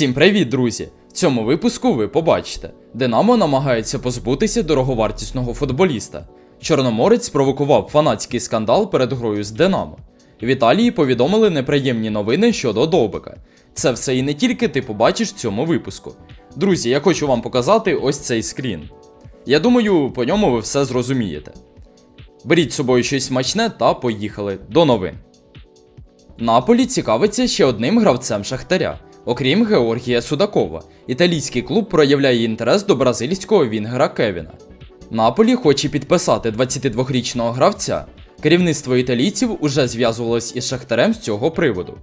Всім привіт, друзі! В цьому випуску ви побачите: Динамо намагається позбутися дороговартісного футболіста. Чорноморець спровокував фанатський скандал перед грою з Динамо. В Італії повідомили неприємні новини щодо Довбика. Це все і не тільки ти побачиш в цьому випуску. Друзі, я хочу вам показати ось цей скрін. Я думаю, по ньому ви все зрозумієте. Беріть з собою щось смачне та поїхали до новин. Наполі цікавиться ще одним гравцем Шахтаря. Окрім Георгія Судакова, італійський клуб проявляє інтерес до бразильського вінгера Кевіна. Наполі хоче підписати 22-річного гравця. Керівництво італійців уже зв'язувалось із Шахтарем з цього приводу.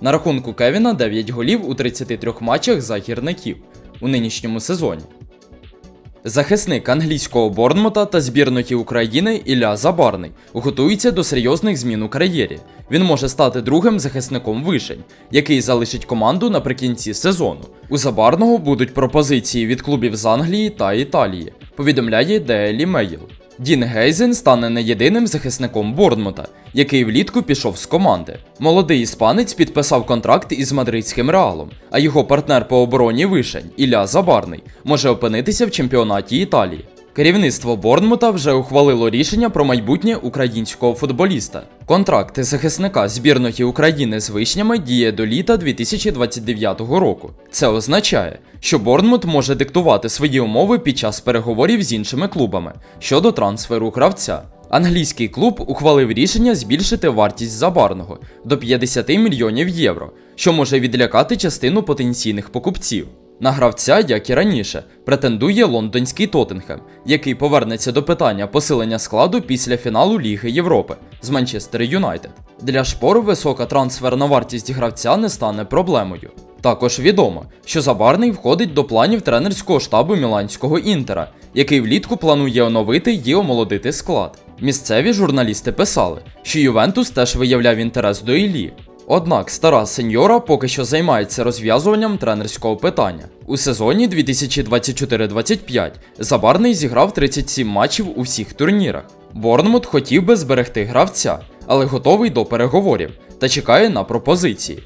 На рахунку Кевіна 9 голів у 33 матчах за гірників у нинішньому сезоні. Захисник англійського Борнмута та збірної України Ілля Забарний готується до серйозних змін у кар'єрі. Він може стати другим захисником вишень, який залишить команду наприкінці сезону. У Забарного будуть пропозиції від клубів з Англії та Італії, повідомляє Daily Mail. Дін Гейзен стане не єдиним захисником Борнмута, який влітку пішов з команди. Молодий іспанець підписав контракт із мадридським реалом, а його партнер по обороні вишень Ілля Забарний може опинитися в чемпіонаті Італії. Керівництво Борнмута вже ухвалило рішення про майбутнє українського футболіста. Контракт захисника збірної України з вишнями діє до літа 2029 року. Це означає, що Борнмут може диктувати свої умови під час переговорів з іншими клубами щодо трансферу гравця. Англійський клуб ухвалив рішення збільшити вартість забарного до 50 мільйонів євро, що може відлякати частину потенційних покупців. На гравця, як і раніше, претендує лондонський Тоттенхем, який повернеться до питання посилення складу після фіналу Ліги Європи з Манчестер Юнайтед. Для шпор висока трансферна вартість гравця не стане проблемою. Також відомо, що Забарний входить до планів тренерського штабу Міланського Інтера, який влітку планує оновити і омолодити склад. Місцеві журналісти писали, що Ювентус теж виявляв інтерес до Іллі. Однак стара сеньора поки що займається розв'язуванням тренерського питання. У сезоні 2024-25 Забарний зіграв 37 матчів у всіх турнірах. Борнмут хотів би зберегти гравця, але готовий до переговорів та чекає на пропозиції.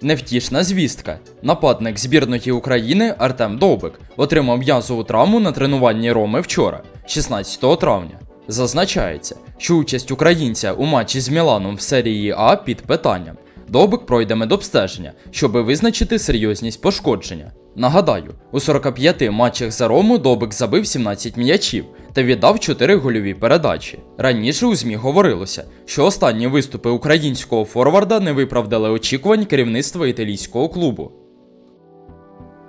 Невтішна звістка. Нападник збірної України Артем Довбик отримав м'язову травму на тренуванні Роми вчора, 16 травня. Зазначається, що участь українця у матчі з Міланом в серії А під питанням. Довбик пройде медобстеження, щоби визначити серйозність пошкодження. Нагадаю, у 45 матчах за Рому Довбик забив 17 м'ячів та віддав 4 гольові передачі. Раніше у ЗМІ говорилося, що останні виступи українського форварда не виправдали очікувань керівництва італійського клубу.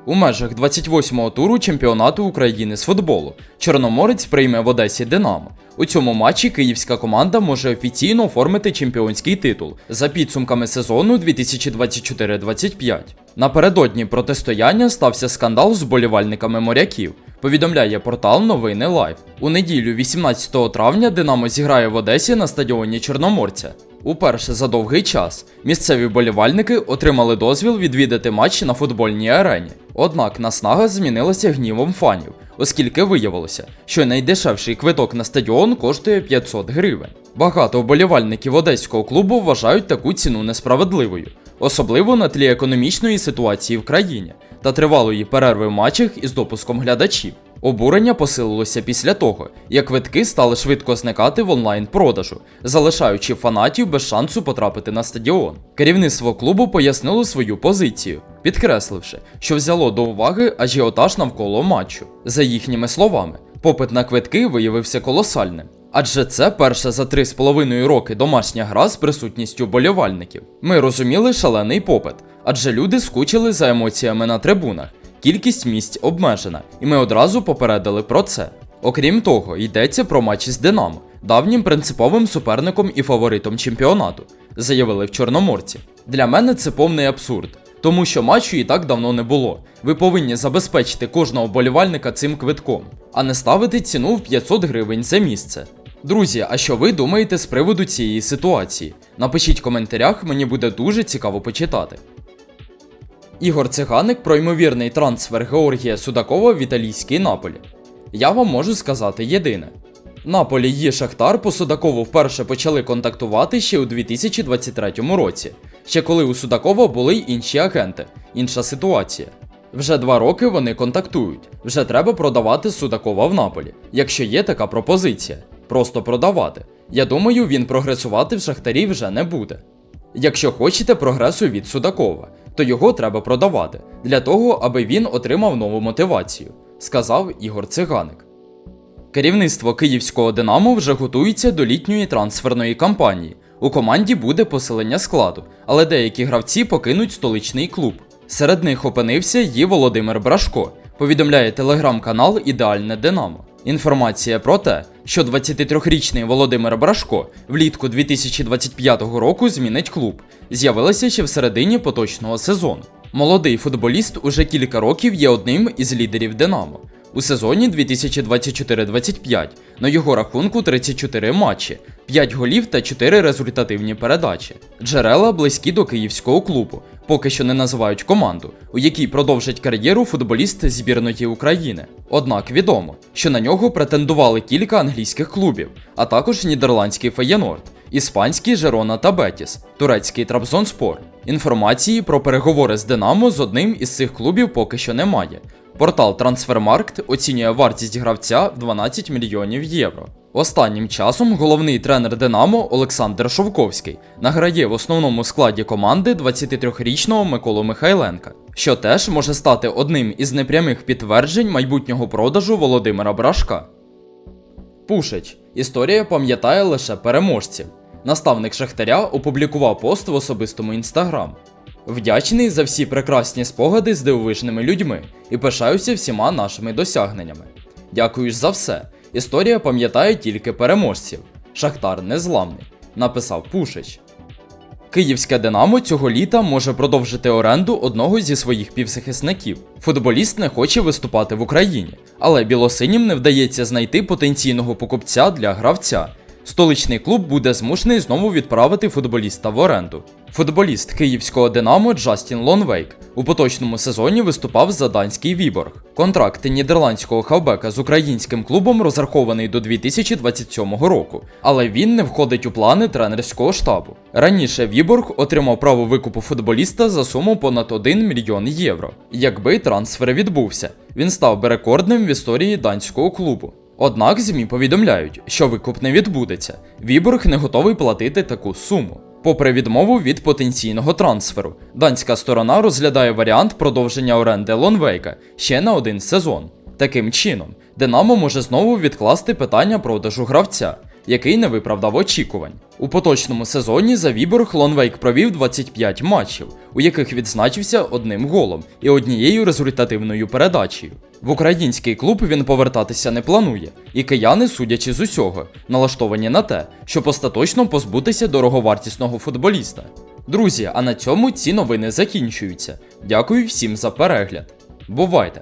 У межах 28-го туру чемпіонату України з футболу Чорноморець прийме в Одесі Динамо. У цьому матчі київська команда може офіційно оформити чемпіонський титул за підсумками сезону 2024-25. Напередодні протистояння стався скандал з болівальниками моряків. Повідомляє портал Новини Лайв. У неділю, 18 травня, Динамо зіграє в Одесі на стадіоні Чорноморця. Уперше за довгий час місцеві болівальники отримали дозвіл відвідати матч на футбольній арені. Однак наснага змінилася гнівом фанів, оскільки виявилося, що найдешевший квиток на стадіон коштує 500 гривень. Багато вболівальників одеського клубу вважають таку ціну несправедливою, особливо на тлі економічної ситуації в країні та тривалої перерви в матчах із допуском глядачів. Обурення посилилося після того, як квитки стали швидко зникати в онлайн-продажу, залишаючи фанатів без шансу потрапити на стадіон. Керівництво клубу пояснило свою позицію, підкресливши, що взяло до уваги ажіотаж навколо матчу. За їхніми словами, попит на квитки виявився колосальним. Адже це перша за 3,5 роки домашня гра з присутністю болівальників. Ми розуміли шалений попит, адже люди скучили за емоціями на трибунах. Кількість місць обмежена, і ми одразу попередили про це. Окрім того, йдеться про матчі з Динамо, давнім принциповим суперником і фаворитом чемпіонату, заявили в Чорноморці. Для мене це повний абсурд, тому що матчу і так давно не було. Ви повинні забезпечити кожного болівальника цим квитком, а не ставити ціну в 500 гривень за місце. Друзі, а що ви думаєте з приводу цієї ситуації? Напишіть в коментарях, мені буде дуже цікаво почитати. Ігор Циганик про ймовірний трансфер Георгія Судакова в італійський Наполі. Я вам можу сказати єдине: Наполі і Шахтар по Судакову вперше почали контактувати ще у 2023 році, ще коли у Судакова були й інші агенти. Інша ситуація. Вже два роки вони контактують. Вже треба продавати Судакова в Наполі, якщо є така пропозиція. Просто продавати. Я думаю, він прогресувати в Шахтарі вже не буде. Якщо хочете прогресу від Судакова, то його треба продавати для того, аби він отримав нову мотивацію, сказав Ігор Циганик. Керівництво київського Динамо вже готується до літньої трансферної кампанії. У команді буде посилення складу, але деякі гравці покинуть столичний клуб. Серед них опинився і Володимир Брашко, повідомляє телеграм-канал Ідеальне Динамо. Інформація про те, що 23-річний Володимир Брашко влітку 2025 року змінить клуб, з'явилася ще в середині поточного сезону. Молодий футболіст уже кілька років є одним із лідерів Динамо. У сезоні 2024-25 на його рахунку 34 матчі, 5 голів та 4 результативні передачі. Джерела близькі до київського клубу, поки що не називають команду, у якій продовжить кар'єру футболіст збірної України. Однак відомо, що на нього претендували кілька англійських клубів, а також нідерландський Феєнорд, іспанський Жерона та Бетіс, турецький Трабзонспор. Інформації про переговори з Динамо з одним із цих клубів поки що немає. Портал Трансфермаркт оцінює вартість гравця в 12 мільйонів євро. Останнім часом головний тренер Динамо Олександр Шовковський награє в основному складі команди 23-річного Миколу Михайленка, що теж може стати одним із непрямих підтверджень майбутнього продажу Володимира Брашка. Пушич. Історія пам'ятає лише переможців. Наставник Шахтаря опублікував пост в особистому інстаграм. Вдячний за всі прекрасні спогади з дивовижними людьми і пишаюся всіма нашими досягненнями. Дякую за все. Історія пам'ятає тільки переможців. Шахтар незламний, написав Пушич. Київське Динамо цього літа може продовжити оренду одного зі своїх півзахисників. Футболіст не хоче виступати в Україні, але білосинім не вдається знайти потенційного покупця для гравця. Столичний клуб буде змушений знову відправити футболіста в оренду. Футболіст київського Динамо Джастін Лонвейк у поточному сезоні виступав за данський Віборг. Контракт нідерландського хавбека з українським клубом розрахований до 2027 року, але він не входить у плани тренерського штабу. Раніше Віборг отримав право викупу футболіста за суму понад 1 мільйон євро. Якби трансфер відбувся, він став би рекордним в історії данського клубу. Однак ЗМІ повідомляють, що викуп не відбудеться. Віборг не готовий платити таку суму. Попри відмову від потенційного трансферу, данська сторона розглядає варіант продовження оренди Лонвейка ще на один сезон. Таким чином, Динамо може знову відкласти питання продажу гравця, який не виправдав очікувань. У поточному сезоні за Віборг Лонвейк провів 25 матчів, у яких відзначився одним голом і однією результативною передачею. В український клуб він повертатися не планує, і кияни, судячи з усього, налаштовані на те, щоб остаточно позбутися дороговартісного футболіста. Друзі, а на цьому ці новини закінчуються. Дякую всім за перегляд. Бувайте!